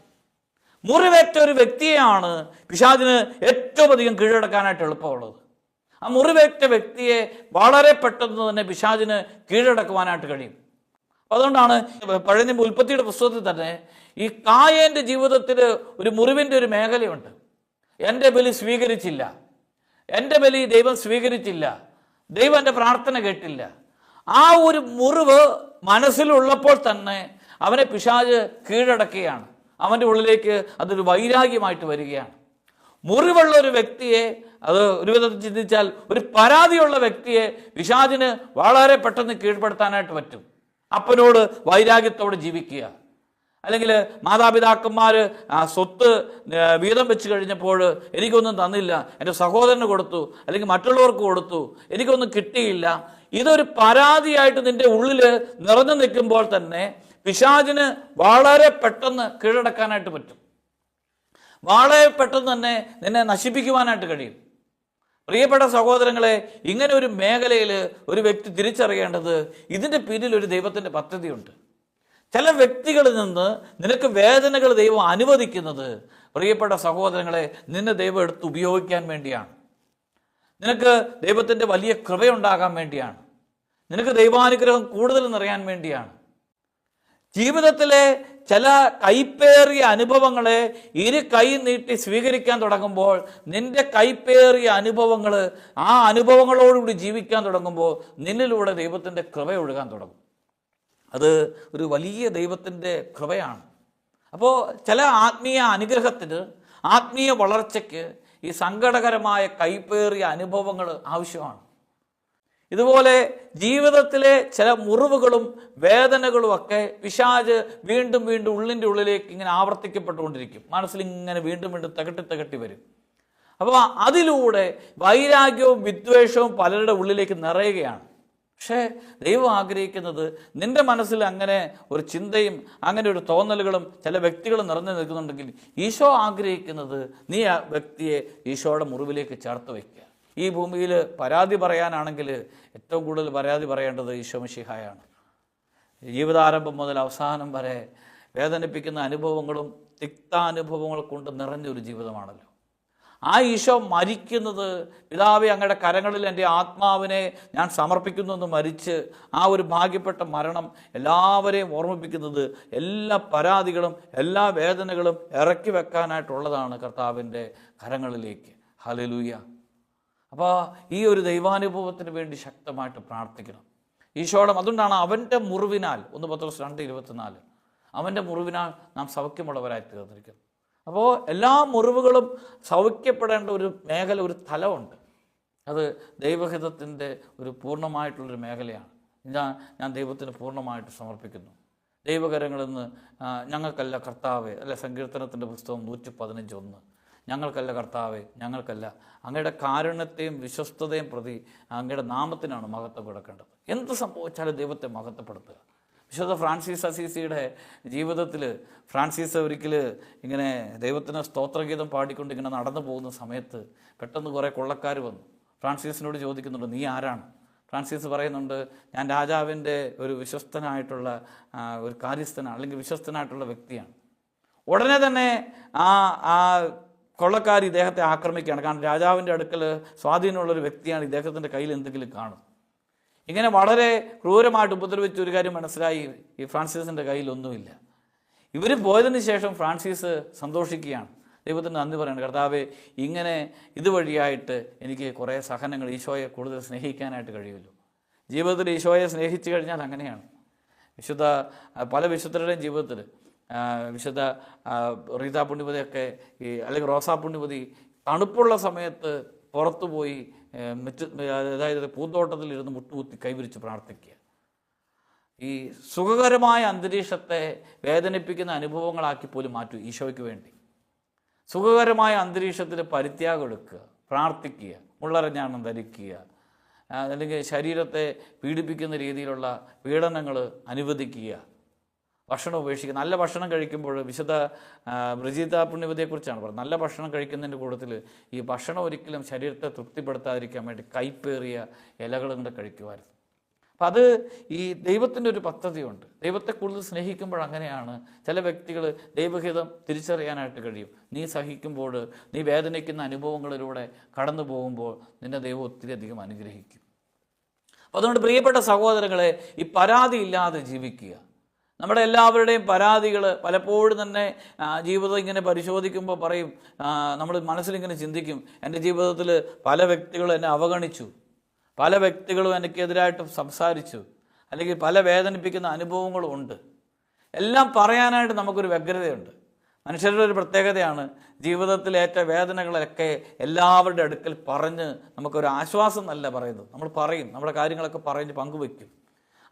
Speaker 1: മുറിവേറ്റ ഒരു വ്യക്തിയെയാണ് പിശാചിന് ഏറ്റവും അധികം കീഴടക്കാനായിട്ട് എളുപ്പമുള്ളത്. ആ മുറിവേറ്റ വ്യക്തിയെ വളരെ പെട്ടെന്ന് തന്നെ പിശാചിന് കീഴടക്കുവാനായിട്ട് കഴിയും. അതുകൊണ്ടാണ് പഴയ ഉൽപ്പത്തിയുടെ പുസ്തകത്തിൽ തന്നെ ഈ കായേന്റെ ജീവിതത്തിൽ ഒരു മുറിവിന്റെ ഒരു മേഖലയുണ്ട്. എന്റെ ബലി സ്വീകരിച്ചില്ല. എന്റെ ബലി ദൈവം സ്വീകരിച്ചില്ല. ദൈവം എന്റെ പ്രാർത്ഥന കേട്ടില്ല. ആ ഒരു മുറിവ് മനസ്സിലുള്ളപ്പോൾ തന്നെ അവനെ പിശാജ് കീഴടക്കുകയാണ്. അവന്റെ ഉള്ളിലേക്ക് അതൊരു വൈരാഗ്യമായിട്ട് വരികയാണ്. മുറിവുള്ള ഒരു വ്യക്തിയെ അത് ഒരു വിധത്തിൽ ചിന്തിച്ചാൽ ഒരു പരാതിയുള്ള വ്യക്തിയെ പിശാജിന് വളരെ പെട്ടെന്ന് കീഴ്പ്പെടുത്താനായിട്ട് പറ്റും. അപ്പനോട് വൈരാഗ്യത്തോടെ ജീവിക്കുക. അല്ലെങ്കിൽ മാതാപിതാക്കന്മാർ സ്വത്ത് വീതം വെച്ച് കഴിഞ്ഞപ്പോൾ എനിക്കൊന്നും തന്നില്ല എന്റെ സഹോദരന് കൊടുത്തു അല്ലെങ്കിൽ മറ്റുള്ളവർക്ക് കൊടുത്തു എനിക്കൊന്നും കിട്ടിയില്ല. ഇതൊരു പരാതിയായിട്ട് നിന്റെ ഉള്ളിൽ നിറഞ്ഞു നിൽക്കുമ്പോൾ തന്നെ പിശാചിന് വളരെ പെട്ടെന്ന് കീഴടക്കാനായിട്ട് പറ്റും. വളരെ പെട്ടെന്ന് തന്നെ നിന്നെ നശിപ്പിക്കുവാനായിട്ട് കഴിയും. പ്രിയപ്പെട്ട സഹോദരങ്ങളെ ഇങ്ങനെ ഒരു മേഖലയിൽ ഒരു വ്യക്തി തിരിച്ചറിയേണ്ടത് ഇതിന്റെ പിന്നിൽ ഒരു ദൈവത്തിന്റെ പദ്ധതിയുണ്ട്. ചില വ്യക്തികളിൽ നിന്ന് നിനക്ക് വേദനകൾ ദൈവം അനുവദിക്കുന്നത് പ്രിയപ്പെട്ട സഹോദരങ്ങളെ നിന്നെ ദൈവം എടുത്ത് ഉപയോഗിക്കാൻ വേണ്ടിയാണ്. നിനക്ക് ദൈവത്തിന്റെ വലിയ കൃപയുണ്ടാകാൻ വേണ്ടിയാണ്. നിനക്ക് ദൈവാനുഗ്രഹം കൂടുതൽ നിറയാൻ വേണ്ടിയാണ്. ജീവിതത്തിലെ ചില കൈപ്പേറിയ അനുഭവങ്ങളെ ഇരു കൈ നീട്ടി സ്വീകരിക്കാൻ തുടങ്ങുമ്പോൾ നിന്റെ കൈപ്പേറിയ അനുഭവങ്ങൾ ആ അനുഭവങ്ങളോടുകൂടി ജീവിക്കാൻ തുടങ്ങുമ്പോൾ നിന്നിലൂടെ ദൈവത്തിന്റെ കൃപ ഒഴുകാൻ തുടങ്ങും. അത് ഒരു വലിയ ദൈവത്തിന്റെ കൃപയാണ്. അപ്പോൾ ചില ആത്മീയ അനുഗ്രഹത്തിന് ആത്മീയ വളർച്ചയ്ക്ക് ഈ സങ്കടകരമായ കൈപ്പേറിയ അനുഭവങ്ങൾ ആവശ്യമാണ്. ഇതുപോലെ ജീവിതത്തിലെ ചില മുറിവുകളും വേദനകളും ഒക്കെ പിശാജ് വീണ്ടും വീണ്ടും ഉള്ളിന്റെ ഉള്ളിലേക്ക് ഇങ്ങനെ ആവർത്തിക്കപ്പെട്ടുകൊണ്ടിരിക്കും. മനസ്സിൽ ഇങ്ങനെ വീണ്ടും വീണ്ടും തകട്ടി തകട്ടി വരും. അപ്പോൾ അതിലൂടെ വൈരാഗ്യവും വിദ്വേഷവും പലരുടെ ഉള്ളിലേക്ക് നിറയുകയാണ്. പക്ഷേ ദൈവം ആഗ്രഹിക്കുന്നത് നിന്റെ മനസ്സിൽ അങ്ങനെ ഒരു ചിന്തയും അങ്ങനെ ഒരു തോന്നലുകളും ചില വ്യക്തികളും നിറഞ്ഞു നിൽക്കുന്നുണ്ടെങ്കിൽ ഈശോ ആഗ്രഹിക്കുന്നത് നീ ആ വ്യക്തിയെ ഈശോയുടെ മുറിവിലേക്ക് ചേർത്ത് വയ്ക്കുക. ഈ ഭൂമിയിൽ പരാതി പറയാനാണെങ്കിൽ ഏറ്റവും കൂടുതൽ പരാതി പറയേണ്ടത് ഈശോമിഷിഹായാണ് ജീവിതാരംഭം മുതൽ അവസാനം വരെ വേദനിപ്പിക്കുന്ന അനുഭവങ്ങളും തിക്താനുഭവങ്ങൾ കൊണ്ട് നിറഞ്ഞൊരു ജീവിതമാണല്ലോ. ആ ഈശോ മരിക്കുന്നത് പിതാവെ അങ്ങയുടെ കരങ്ങളിൽ എന്റെ ആത്മാവിനെ ഞാൻ സമർപ്പിക്കുന്നു എന്ന് മരിച്ച് ആ ഒരു ഭാഗ്യപ്പെട്ട മരണം എല്ലാവരെയും ഓർമ്മിപ്പിക്കുന്നത് എല്ലാ പരാതികളും എല്ലാ വേദനകളും ഇറക്കി വെക്കാനായിട്ടുള്ളതാണ് കർത്താവിന്റെ കരങ്ങളിലേക്ക്. ഹലലൂയ അപ്പോൾ ഈ ഒരു ദൈവാനുഭവത്തിന് വേണ്ടി ശക്തമായിട്ട് പ്രാർത്ഥിക്കണം. ഈശോയുടെ അതുകൊണ്ടാണ് അവന്റെ മുറിവിനാൽ ഒന്ന് പത്രോസ് രണ്ട് ഇരുപത്തിനാല് അവന്റെ മുറിവിനാൽ നാം സൗഖ്യമുള്ളവരായി തീർന്നിരിക്കുന്നു അപ്പോൾ എല്ലാ മുറിവുകളും സൗഖ്യപ്പെടേണ്ട ഒരു മേഖല ഒരു തലമുണ്ട്. അത് ദൈവഹിതത്തിന്റെ ഒരു പൂർണമായിട്ടുള്ളൊരു മേഖലയാണ്. ഞാൻ ഞാൻ ദൈവത്തിന് പൂർണമായിട്ട് സമർപ്പിക്കുന്നു. ദൈവകരങ്ങളിൽ നിന്ന് ഞങ്ങൾക്കല്ല കർത്താവ് അല്ലെ സങ്കീർത്തനത്തിന്റെ പുസ്തകം നൂറ്റി പതിനഞ്ച് ഒന്ന്. ഞങ്ങൾക്കല്ല കർത്താവെ ഞങ്ങൾക്കല്ല. അങ്ങയുടെ കാരുണ്യത്തെയും വിശ്വസ്തതയും പ്രതി അങ്ങയുടെ നാമത്തിനാണ് മഹത്വം കൊടുക്കേണ്ടത്. എന്ത് സംഭവിച്ചാലും ദൈവത്തെ മഹത്വപ്പെടുത്തുക. വിശുദ്ധ ഫ്രാൻസിസ് അസീസിയുടെ ജീവിതത്തിൽ ഫ്രാൻസിസ് ഒരിക്കൽ ഇങ്ങനെ ദൈവത്തിന് സ്തോത്രഗീതം പാടിക്കൊണ്ട് ഇങ്ങനെ നടന്നു പോകുന്ന സമയത്ത് പെട്ടെന്ന് കുറേ കൊള്ളക്കാർ വന്നു. ഫ്രാൻസിസിനോട് ചോദിക്കുന്നുണ്ട് നീ ആരാണ്? ഫ്രാൻസിസ് പറയുന്നുണ്ട് ഞാൻ രാജാവിന്റെ ഒരു വിശ്വസ്തനായിട്ടുള്ള ഒരു കാര്യസ്ഥനാണ് അല്ലെങ്കിൽ വിശ്വസ്തനായിട്ടുള്ള വ്യക്തിയാണ്. ഉടനെ തന്നെ ആ ആ കൊള്ളക്കാർ ഇദ്ദേഹത്തെ ആക്രമിക്കുകയാണ്. കാരണം രാജാവിന്റെ അടുക്കൽ സ്വാധീനമുള്ള ഒരു വ്യക്തിയാണ് ഇദ്ദേഹത്തിന്റെ കയ്യിൽ എന്തെങ്കിലും കാണും. ഇങ്ങനെ വളരെ ക്രൂരമായിട്ട് ഉപദ്രവിച്ച ഒരു കാര്യം മനസ്സിലായി ഈ ഫ്രാൻസിസിന്റെ കയ്യിലൊന്നുമില്ല ഇവർ പോയതിന് ശേഷം ഫ്രാൻസിസ് സന്തോഷിക്കുകയാണ്. ദൈവത്തിന് നന്ദി പറയണം. കർത്താവ് ഇങ്ങനെ ഇതുവഴിയായിട്ട് എനിക്ക് കുറേ സഹനങ്ങൾ ഈശോയെ കൂടുതൽ സ്നേഹിക്കാനായിട്ട് കഴിയുമല്ലോ. ജീവിതത്തിൽ ഈശോയെ സ്നേഹിച്ചു കഴിഞ്ഞാൽ അങ്ങനെയാണ്. വിശുദ്ധ പല വിശുദ്ധരുടെയും ജീവിതത്തിൽ വിശുദ്ധ റീത പുണ്യപതിയൊക്കെ ഈ അല്ലെങ്കിൽ റോസാ പുണ്യപതി തണുപ്പുള്ള സമയത്ത് പുറത്തു പോയി മുറ്റ അതായത് പൂന്തോട്ടത്തിൽ ഇരുന്ന് മുട്ടുകുത്തി കൈവിരിച്ച് പ്രാർത്ഥിക്കുക. ഈ സുഖകരമായ അന്തരീക്ഷത്തെ വേദനിപ്പിക്കുന്ന അനുഭവങ്ങളാക്കി പോലും മാറ്റൂ ഈശോയ്ക്ക് വേണ്ടി. സുഖകരമായ അന്തരീക്ഷത്തിൽ പരിത്യാഗം എടുക്കുക പ്രാർത്ഥിക്കുക മുള്ളറഞ്ഞാണം ധരിക്കുക അല്ലെങ്കിൽ ശരീരത്തെ പീഡിപ്പിക്കുന്ന രീതിയിലുള്ള പീഡനങ്ങൾ അനുവദിക്കുക. ഭക്ഷണം ഉപേക്ഷിക്കുക. നല്ല ഭക്ഷണം കഴിക്കുമ്പോൾ വിശുദ്ധ ബ്രിജിത പുണ്യവതിയെക്കുറിച്ചാണ് പറയുന്നത് നല്ല ഭക്ഷണം കഴിക്കുന്നതിന്റെ കൂട്ടത്തിൽ ഈ ഭക്ഷണം ഒരിക്കലും ശരീരത്തെ തൃപ്തിപ്പെടുത്താതിരിക്കാൻ വേണ്ടി കൈപ്പേറിയ ഇലകളും കൂടെ കഴിക്കുമായിരുന്നു. അപ്പം അത് ഈ ദൈവത്തിന്റെ ഒരു പദ്ധതിയുണ്ട്. ദൈവത്തെ കൂടുതൽ സ്നേഹിക്കുമ്പോൾ അങ്ങനെയാണ്. ചില വ്യക്തികൾ ദൈവഹിതം തിരിച്ചറിയാനായിട്ട് കഴിയും. നീ സഹിക്കുമ്പോൾ നീ വേദനിക്കുന്ന അനുഭവങ്ങളിലൂടെ കടന്നു പോകുമ്പോൾ നിന്നെ ദൈവം ഒത്തിരി അധികം അനുഗ്രഹിക്കും. അതുകൊണ്ട് പ്രിയപ്പെട്ട സഹോദരങ്ങളെ ഈ പരാതിയില്ലാതെ ജീവിക്കുക. നമ്മുടെ എല്ലാവരുടെയും പരാതികൾ പലപ്പോഴും തന്നെ ജീവിതം ഇങ്ങനെ പരിശോധിക്കുമ്പോൾ പറയും നമ്മൾ മനസ്സിലിങ്ങനെ ചിന്തിക്കും. എന്റെ ജീവിതത്തിൽ പല വ്യക്തികളും എന്നെ അവഗണിച്ചു. പല വ്യക്തികളും എനിക്കെതിരായിട്ട് സംസാരിച്ചു. അല്ലെങ്കിൽ പല വേദനിപ്പിക്കുന്ന അനുഭവങ്ങളും ഉണ്ട്. എല്ലാം പറയാനായിട്ട് നമുക്കൊരു വ്യഗ്രതയുണ്ട്. മനുഷ്യരുടെ ഒരു പ്രത്യേകതയാണ് ജീവിതത്തിലേറ്റ വേദനകളൊക്കെ എല്ലാവരുടെ അടുക്കൽ പറഞ്ഞ് നമുക്കൊരു ആശ്വാസം നല്ല പറയുന്നത്. നമ്മൾ പറയും നമ്മുടെ കാര്യങ്ങളൊക്കെ പറഞ്ഞ് പങ്കുവെക്കും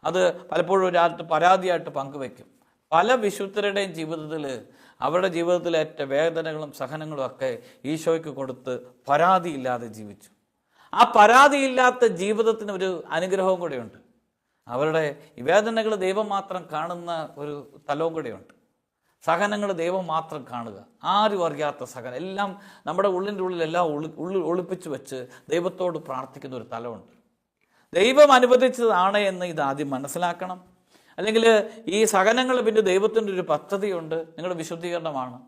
Speaker 1: അത് പലപ്പോഴും ഒരാൾക്ക് പരാതിയായിട്ട് പങ്കുവെക്കും. പല വിശുദ്ധരുടെയും ജീവിതത്തിൽ അവരുടെ ജീവിതത്തിലേറ്റ വേദനകളും സഹനങ്ങളും ഒക്കെ ഈശോയ്ക്ക് കൊടുത്ത് പരാതിയില്ലാതെ ജീവിച്ചു. ആ പരാതിയില്ലാത്ത ജീവിതത്തിന് ഒരു അനുഗ്രഹവും കൂടെയുണ്ട്. അവരുടെ വേദനകൾ ദൈവം മാത്രം കാണുന്ന ഒരു തലവും കൂടെയുണ്ട്. സഹനങ്ങൾ ദൈവം മാത്രം കാണുക. ആരും അറിയാത്ത സഹനം. എല്ലാം നമ്മുടെ ഉള്ളിന്റെ ഉള്ളിലെല്ലാം ഒളി ഉള്ളിൽ ഒളിപ്പിച്ച് വെച്ച് ദൈവത്തോട് പ്രാർത്ഥിക്കുന്ന ഒരു തലമുണ്ട് ദൈവം അനുവദിച്ചതാണ് എന്ന് ഇത് ആദ്യം മനസ്സിലാക്കണം. അല്ലെങ്കിൽ ഈ സഹനങ്ങൾ പിന്നെ ദൈവത്തിന്റെ ഒരു പദ്ധതിയുണ്ട്. നിങ്ങളുടെ വിശുദ്ധീകരണമാണ്.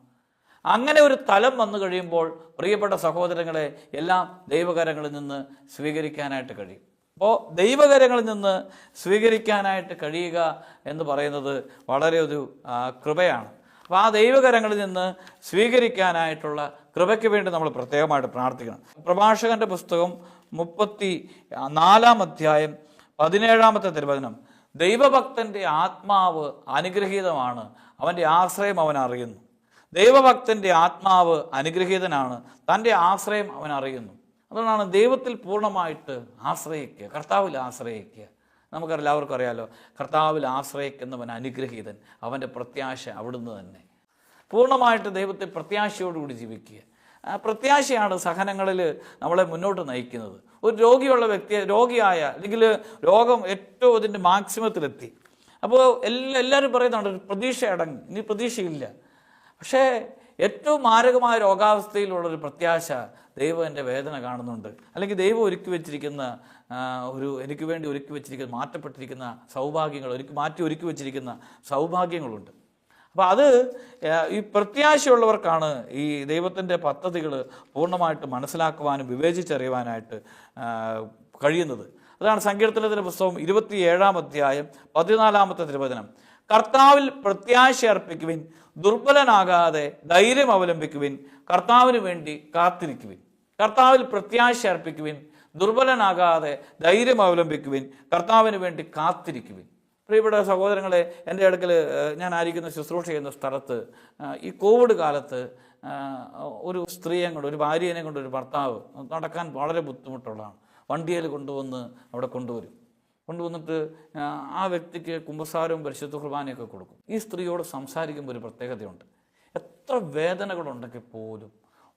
Speaker 1: അങ്ങനെ ഒരു തലം വന്നു കഴിയുമ്പോൾ പ്രിയപ്പെട്ട സഹോദരങ്ങളെ എല്ലാം ദൈവകരങ്ങളിൽ നിന്ന് സ്വീകരിക്കാനായിട്ട് കഴിയും. അപ്പോൾ ദൈവകരങ്ങളിൽ നിന്ന് സ്വീകരിക്കാനായിട്ട് കഴിയുക എന്ന് പറയുന്നത് വളരെ ഒരു കൃപയാണ്. അപ്പോൾ ആ ദൈവകരങ്ങളിൽ നിന്ന് സ്വീകരിക്കാനായിട്ടുള്ള കൃപയ്ക്ക് വേണ്ടി നമ്മൾ പ്രത്യേകമായിട്ട് പ്രാർത്ഥിക്കണം. പ്രഭാഷകന്റെ പുസ്തകം മുപ്പത്തി നാലാം അധ്യായം പതിനേഴാമത്തെ തിരുവചനം. ദൈവഭക്തന്റെ ആത്മാവ് അനുഗ്രഹീതമാണ്. അവന്റെ ആശ്രയം അവൻ അറിയുന്നു. ദൈവഭക്തന്റെ ആത്മാവ് അനുഗ്രഹീതനാണ്. തന്റെ ആശ്രയം അവൻ അറിയുന്നു. അതുകൊണ്ടാണ് ദൈവത്തിൽ പൂർണമായിട്ട് ആശ്രയിക്കുക കർത്താവിൽ ആശ്രയിക്കുക. നമുക്കെല്ലാവർക്കും അറിയാലോ കർത്താവിൽ ആശ്രയിക്കുന്നവൻ അനുഗ്രഹീതൻ. അവന്റെ പ്രത്യാശ അവിടുന്ന് തന്നെ. പൂർണമായിട്ട് ദൈവത്തെ പ്രത്യാശയോടുകൂടി ജീവിക്കുക. പ്രത്യാശയാണ് സഹനങ്ങളിൽ നമ്മളെ മുന്നോട്ട് നയിക്കുന്നത്. ഒരു രോഗിയുള്ള വ്യക്തി രോഗിയായ അല്ലെങ്കിൽ രോഗം ഏറ്റവും അതിന്റെ മാക്സിമത്തിലെത്തി. അപ്പോൾ എല്ലാ എല്ലാവരും പറയുന്നുണ്ട് ഒരു പ്രതീക്ഷ അടങ്ങി ഇനി പ്രതീക്ഷയില്ല. പക്ഷേ ഏറ്റവും മാരകമായ രോഗാവസ്ഥയിലുള്ളൊരു പ്രത്യാശ ദൈവം എന്റെ വേദന കാണുന്നുണ്ട്. അല്ലെങ്കിൽ ദൈവം ഒരുക്കി വെച്ചിരിക്കുന്ന ഒരു എനിക്ക് വേണ്ടി ഒരുക്കി വെച്ചിരിക്കുന്ന മാറ്റപ്പെട്ടിരിക്കുന്ന സൗഭാഗ്യങ്ങൾ ഒരുക്കി മാറ്റി ഒരുക്കി വെച്ചിരിക്കുന്ന സൗഭാഗ്യങ്ങളുണ്ട്. അപ്പോൾ അത് ഈ പ്രത്യാശയുള്ളവർക്കാണ് ഈ ദൈവത്തിന്റെ പദ്ധതികൾ പൂർണമായിട്ട് മനസ്സിലാക്കുവാനും വിവേചിച്ചറിയുവാനായിട്ട് കഴിയുന്നത്. അതാണ് സങ്കീർത്തനത്തിന്റെ പുസ്തകം ഇരുപത്തിയേഴാം അധ്യായം പതിനാലാമത്തെ തിരുവചനം. കർത്താവിൽ പ്രത്യാശ അർപ്പിക്കുവിൻ ദുർബലനാകാതെ ധൈര്യം അവലംബിക്കുവിൻ കർത്താവിന് വേണ്ടി കാത്തിരിക്കുവിൻ. കർത്താവിൽ പ്രത്യാശ അർപ്പിക്കുവിൻ ദുർബലനാകാതെ ധൈര്യം അവലംബിക്കുവിൻ കർത്താവിന് വേണ്ടി കാത്തിരിക്കുവിൻ. പ്രിയപ്പെട്ട സഹോദരങ്ങളെ എന്റെ അടുക്കൽ ഞാൻ ആയിരിക്കുന്ന ശുശ്രൂഷ ചെയ്യുന്ന സ്ഥലത്ത് ഈ കോവിഡ് കാലത്ത് ഒരു സ്ത്രീയെ കൊണ്ട് ഒരു ഭാര്യനെ കൊണ്ട് ഒരു ഭർത്താവ് നടക്കാൻ വളരെ ബുദ്ധിമുട്ടുള്ളതാണ്. വണ്ടിയിൽ കൊണ്ടുവന്ന് അവിടെ കൊണ്ടുവരും. കൊണ്ടുവന്നിട്ട് ആ, ആ വ്യക്തിക്ക് കുമ്പസാരവും പരിശുദ്ധ കുർബാനയൊക്കെ കൊടുക്കും. ഈ സ്ത്രീയോട് സംസാരിക്കുമ്പോൾ ഒരു പ്രത്യേകതയുണ്ട്. എത്ര വേദനകളുണ്ടെങ്കിൽ പോലും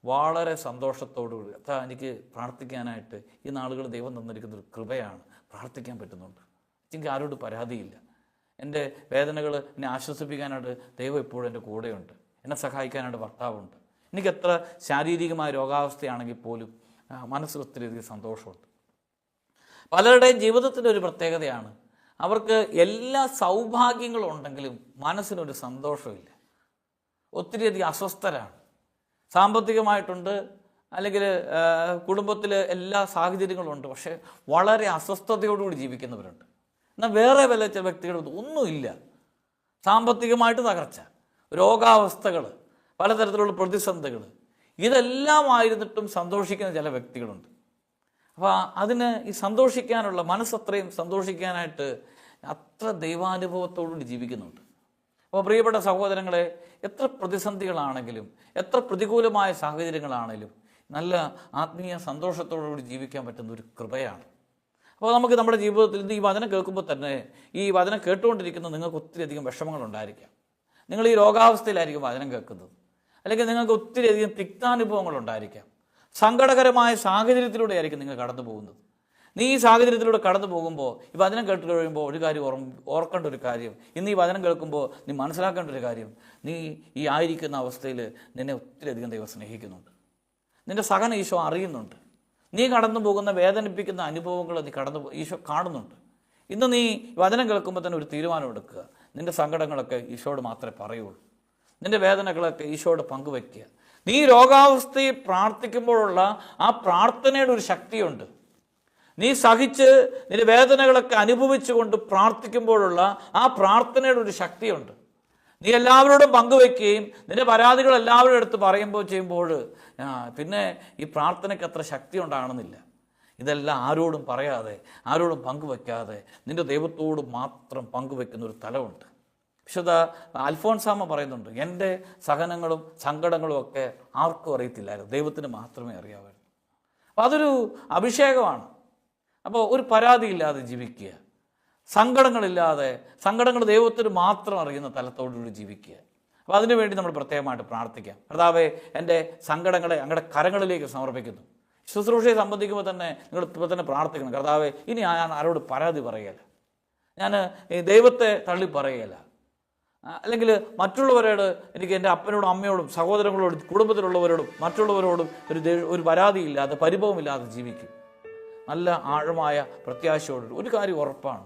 Speaker 1: വളരെ സന്തോഷത്തോടുകൂടി അതാ എനിക്ക് പ്രാർത്ഥിക്കാനായിട്ട് ഈ നാളുകൾ ദൈവം തന്നിരിക്കുന്ന ഒരു കൃപയാണ് പ്രാർത്ഥിക്കാൻ പറ്റുന്നുണ്ട്. എനിക്ക് ആരോട് പരാതിയില്ല. എന്റെ വേദനകൾ എന്നെ ആശ്വസിപ്പിക്കാനായിട്ട് ദൈവം എപ്പോഴും എന്റെ കൂടെയുണ്ട്. എന്നെ സഹായിക്കാനായിട്ട് ഭർത്താവുണ്ട്. എനിക്ക് എത്ര ശാരീരികമായ രോഗാവസ്ഥയാണെങ്കിൽ പോലും മനസ്സിൽ ഒത്തിരി അധികം സന്തോഷമുണ്ട്. പലരുടെയും ജീവിതത്തിന്റെ ഒരു പ്രത്യേകതയാണ് അവർക്ക് എല്ലാ സൗഭാഗ്യങ്ങളും ഉണ്ടെങ്കിലും മനസ്സിനൊരു സന്തോഷമില്ല. ഒത്തിരിയധികം അസ്വസ്ഥരാണ്. സാമ്പത്തികമായിട്ടുണ്ട് അല്ലെങ്കിൽ കുടുംബത്തിൽ എല്ലാ സാഹചര്യങ്ങളും ഉണ്ട് പക്ഷേ വളരെ അസ്വസ്ഥതയോടുകൂടി ജീവിക്കുന്നവരുണ്ട്. എന്നാൽ വേറെ വല്ല ചില വ്യക്തികൾ ഒന്നുമില്ല. സാമ്പത്തികമായിട്ട് തകർച്ച. രോഗാവസ്ഥകൾ പലതരത്തിലുള്ള പ്രതിസന്ധികൾ. ഇതെല്ലാം ആയിരുന്നിട്ടും സന്തോഷിക്കുന്ന ചില വ്യക്തികളുണ്ട്. അപ്പോൾ അതിന് ഈ സന്തോഷിക്കാനുള്ള മനസ്സത്രയും സന്തോഷിക്കാനായിട്ട് അത്ര ദൈവാനുഭവത്തോടുകൂടി ജീവിക്കുന്നുണ്ട്. അപ്പോൾ പ്രിയപ്പെട്ട സഹോദരങ്ങളെ എത്ര പ്രതിസന്ധികളാണെങ്കിലും എത്ര പ്രതികൂലമായ സാഹചര്യങ്ങളാണെങ്കിലും നല്ല ആത്മീയ സന്തോഷത്തോടുകൂടി ജീവിക്കാൻ പറ്റുന്ന ഒരു കൃപയാണ്. അപ്പോൾ നമുക്ക് നമ്മുടെ ജീവിതത്തിൽ ഈ വചനം കേൾക്കുമ്പോൾ തന്നെ ഈ വചനം കേട്ടുകൊണ്ടിരിക്കുന്ന നിങ്ങൾക്ക് ഒത്തിരിയധികം വിഷമങ്ങളുണ്ടായിരിക്കാം നിങ്ങൾ ഈ രോഗാവസ്ഥയിലായിരിക്കും വചനം കേൾക്കുന്നത്. അല്ലെങ്കിൽ നിങ്ങൾക്ക് ഒത്തിരിയധികം തിക്താനുഭവങ്ങൾ ഉണ്ടായിരിക്കാം. സങ്കടകരമായ സാഹചര്യത്തിലൂടെ ആയിരിക്കും നിങ്ങൾ കടന്നു പോകുന്നത്. നീ ഈ സാഹചര്യത്തിലൂടെ കടന്നു പോകുമ്പോൾ ഈ വചനം കേട്ട് കഴിയുമ്പോൾ ഒരു കാര്യം ഓർമ്മ ഓർക്കേണ്ട ഒരു കാര്യം. ഇന്ന് ഈ വചനം കേൾക്കുമ്പോൾ നീ മനസ്സിലാക്കേണ്ട ഒരു കാര്യം. നീ ഈ ആയിരിക്കുന്ന അവസ്ഥയിൽ നിന്നെ ഒത്തിരിയധികം ദൈവം സ്നേഹിക്കുന്നുണ്ട്. നിന്റെ സഹന ഈശോ അറിയുന്നുണ്ട്. നീ കടന്നു പോകുന്ന വേദനിപ്പിക്കുന്ന അനുഭവങ്ങൾ നീ കടന്നു ഈശോ കാണുന്നുണ്ട്. ഇന്ന് നീ വചനം കേൾക്കുമ്പോൾ തന്നെ ഒരു തീരുമാനം എടുക്കുക. നിന്റെ സങ്കടങ്ങളൊക്കെ ഈശോട് മാത്രമേ പറയുള്ളൂ. നിന്റെ വേദനകളൊക്കെ ഈശോട് പങ്കുവെക്കുക നീ രോഗാവസ്ഥയിൽ പ്രാർത്ഥിക്കുമ്പോഴുള്ള ആ പ്രാർത്ഥനയുടെ ഒരു ശക്തിയുണ്ട്. നീ സഹിച്ച് നിന്റെ വേദനകളൊക്കെ അനുഭവിച്ചുകൊണ്ട് പ്രാർത്ഥിക്കുമ്പോഴുള്ള ആ പ്രാർത്ഥനയുടെ ഒരു ശക്തിയുണ്ട്. നീ എല്ലാവരോടും പങ്കുവെക്കുകയും നിന്റെ പരാതികൾ എല്ലാവരും എടുത്ത് പറയുമ്പോൾ ചെയ്യുമ്പോൾ പിന്നെ ഈ പ്രാർത്ഥനയ്ക്ക് അത്ര ശക്തി ഉണ്ടാകണമെന്നില്ല. ഇതെല്ലാം ആരോടും പറയാതെ ആരോടും പങ്കുവെക്കാതെ നിന്റെ ദൈവത്തോട് മാത്രം പങ്കുവെക്കുന്ന ഒരു തലമുണ്ട്. വിശുദ്ധ അൽഫോൻസാമ പറയുന്നുണ്ട് എന്റെ സഹനങ്ങളും സങ്കടങ്ങളും ഒക്കെ ആർക്കും അറിയത്തില്ലായിരുന്നു. ദൈവത്തിന് മാത്രമേ അറിയാമായിരുന്നു അപ്പോൾ അതൊരു അഭിഷേകമാണ്. അപ്പോൾ ഒരു പരാതിയില്ലാതെ ജീവിക്കുക. സങ്കടങ്ങളില്ലാതെ സങ്കടങ്ങൾ ദൈവത്തിന് മാത്രം അറിയുന്ന തലത്തോടുകൂടി ജീവിക്കുക. അപ്പോൾ അതിനുവേണ്ടി നമ്മൾ പ്രത്യേകമായിട്ട് പ്രാർത്ഥിക്കാം കർത്താവെ എന്റെ സങ്കടങ്ങളെ അങ്ങയുടെ കരങ്ങളിലേക്ക് സമർപ്പിക്കുന്നു. ശുശ്രൂഷയെ സംബന്ധിക്കുമ്പോൾ തന്നെ നിങ്ങൾ ഇപ്പോൾ തന്നെ പ്രാർത്ഥിക്കണം. കർത്താവെ ഇനി ഞാൻ ആരോട് പരാതി പറയുകയില്ല ഞാൻ ദൈവത്തെ തള്ളി പറയുകയില്ല അല്ലെങ്കിൽ മറ്റുള്ളവരോട് എനിക്ക് എന്റെ അപ്പനോടും അമ്മയോടും സഹോദരങ്ങളോടും കുടുംബത്തിലുള്ളവരോടും മറ്റുള്ളവരോടും ഒരു ഒരു പരാതിയില്ലാതെ പരിഭവമില്ലാതെ ജീവിക്കും. നല്ല ആഴമായ പ്രത്യാശയോട് ഒരു കാര്യം ഉറപ്പാണ്.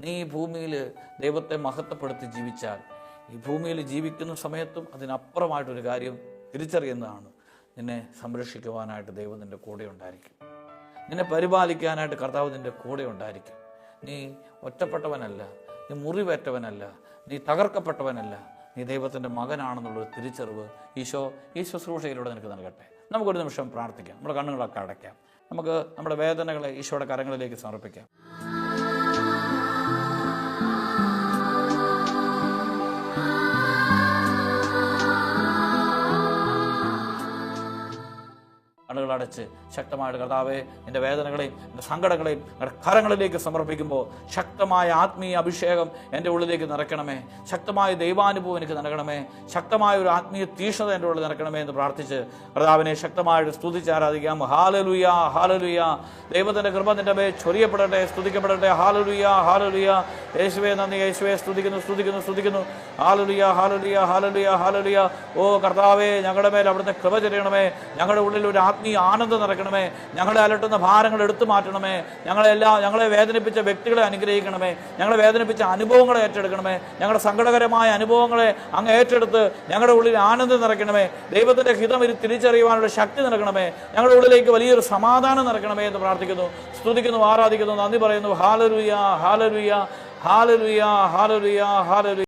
Speaker 1: നീ ഈ ഭൂമിയിൽ ദൈവത്തെ മഹത്വപ്പെടുത്തി ജീവിച്ചാൽ ഈ ഭൂമിയിൽ ജീവിക്കുന്ന സമയത്തും അതിനപ്പുറമായിട്ടൊരു കാര്യം തിരിച്ചറിയുന്നതാണ്. നിന്നെ സംരക്ഷിക്കുവാനായിട്ട് ദൈവം നിന്റെ കൂടെ ഉണ്ടായിരിക്കും. നിന്നെ പരിപാലിക്കാനായിട്ട് കർത്താവ് നിന്റെ കൂടെ ഉണ്ടായിരിക്കും. നീ ഒറ്റപ്പെട്ടവനല്ല നീ മുറിവേറ്റവനല്ല നീ തകർക്കപ്പെട്ടവനല്ല നീ ദൈവത്തിന്റെ മകനാണെന്നുള്ളൊരു തിരിച്ചറിവ് ഈശോ ഈ ശുശ്രൂഷയിലൂടെ നിനക്ക് നൽകട്ടെ. നമുക്കൊരു നിമിഷം പ്രാർത്ഥിക്കാം. നമ്മുടെ കണ്ണുകളൊക്കെ അടയ്ക്കാം. നമുക്ക് നമ്മുടെ വേദനകളെ ഈശോയുടെ കരങ്ങളിലേക്ക് സമർപ്പിക്കാം. കണ്ണുകൾ അടച്ച് ശക്തമായിട്ട് കർത്താവെ എന്റെ വേദനകളെയും എന്റെ സങ്കടങ്ങളെയും എന്റെ കരങ്ങളിലേക്ക് സമർപ്പിക്കുമ്പോൾ ശക്തമായ ആത്മീയ അഭിഷേകം എന്റെ ഉള്ളിലേക്ക് നിറയ്ക്കണമേ. ശക്തമായ ദൈവാനുഭവം എനിക്ക് നൽകണമേ. ശക്തമായ ഒരു ആത്മീയ തീഷ്ണത എന്റെ ഉള്ളിൽ നിറയ്ക്കണമേ എന്ന് പ്രാർത്ഥിച്ച് കർത്താവിനെ ശക്തമായിട്ട് സ്തുതിച്ച് ആരാധിക്കാം. ഹാലലുയ ഹാലലുയ ദൈവത്തിന്റെ കൃപ നിന്റെ മേ ചൊരിയപ്പെടട്ടെ സ്തുതിക്കപ്പെടട്ടെ. ഹാലലുയ ഹാലലുയ യേശുവേ നന്ദി. യേശുവേ സ്തുതിക്കുന്നു സ്തുതിക്കുന്നു സ്തുതിക്കുന്നു. ഹാലലുയ ഹാലലുയ ഹാലലുയ ഹാലലുയ ഓ കർത്താവേ ഞങ്ങളുടെ മേൽ അവിടുത്തെ കൃപ ചൊരിയണമേ. ഞങ്ങളുടെ ഉള്ളിൽ ഒരു ആത്മീയ ആനന്ദം നിറക്കണമേ ഞങ്ങളെ അലട്ടുന്ന ഭാരങ്ങൾ എടുത്തു മാറ്റണമേ. ഞങ്ങളെല്ലാം ഞങ്ങളെ വേദനിപ്പിച്ച വ്യക്തികളെ അനുഗ്രഹിക്കണമേ. ഞങ്ങളെ വേദനിപ്പിച്ച അനുഭവങ്ങളെ ഏറ്റെടുക്കണമേ. ഞങ്ങളുടെ സങ്കടകരമായ അനുഭവങ്ങളെ അങ്ങ് ഏറ്റെടുത്ത് ഞങ്ങളുടെ ഉള്ളിൽ ആനന്ദം നിറയ്ക്കണമേ. ദൈവത്തിന്റെ ഹിതം ഇത് തിരിച്ചറിയുവാനുള്ള ശക്തി നിറക്കണമേ ഞങ്ങളുടെ ഉള്ളിലേക്ക് വലിയൊരു സമാധാനം നിറക്കണമേ എന്ന് പ്രാർത്ഥിക്കുന്നു. സ്തുതിക്കുന്നു ആരാധിക്കുന്നു നന്ദി പറയുന്നു. Hallelujah hallelujah hallelujah hallelujah hallelujah.